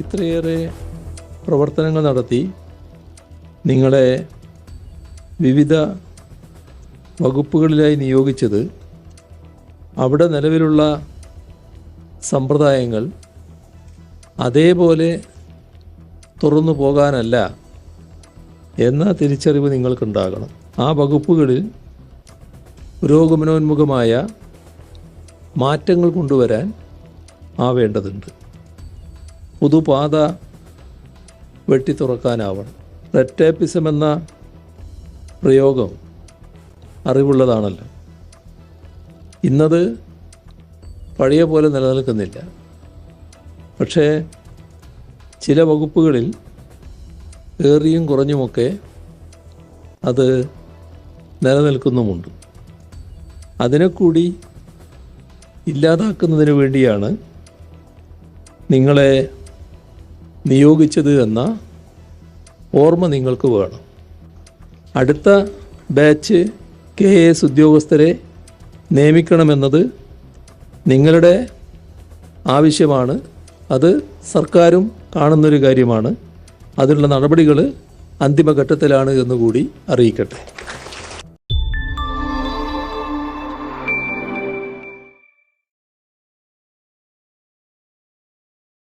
ഇത്രയേറെ പ്രവർത്തനങ്ങൾ നടത്തി നിങ്ങളെ വിവിധ വകുപ്പുകളിലായി നിയോഗിച്ചത് അവിടെ നിലവിലുള്ള സമ്പ്രദായങ്ങൾ അതേപോലെ തുറന്നു പോകാനല്ല എന്ന തിരിച്ചറിവ് നിങ്ങൾക്കുണ്ടാകണം. ആ വകുപ്പുകളിൽ പുരോഗമനോന്മുഖമായ മാറ്റങ്ങൾ കൊണ്ടുവരാൻ ആവേണ്ടതുണ്ട് പുതുപാത വെട്ടി തുറക്കാനാവണം റെറ്റേപ്പിസം എന്ന പ്രയോഗം അറിവുള്ളതാണല്ലോ. ഇന്നത് പഴയ പോലെ നിലനിൽക്കുന്നില്ല. പക്ഷേ ചില വകുപ്പുകളിൽ ഏറിയും കുറഞ്ഞുമൊക്കെ അത് നിലനിൽക്കുന്നുമുണ്ട്. അതിനെ കൂടി ഇല്ലാതാക്കുന്നതിന് വേണ്ടിയാണ് നിങ്ങളെ നിയോഗിച്ചത് എന്ന ഓർമ്മ നിങ്ങൾക്ക് വേണം. അടുത്ത ബാച്ച് കെ എസ് ഉദ്യോഗസ്ഥരെ നിയമിക്കണമെന്നത് നിങ്ങളുടെ ആവശ്യമാണ്. അത് സർക്കാരും കാണുന്നൊരു കാര്യമാണ്. അതിനുള്ള നടപടികൾ അന്തിമഘട്ടത്തിലാണ് എന്നുകൂടി അറിയിക്കട്ടെ.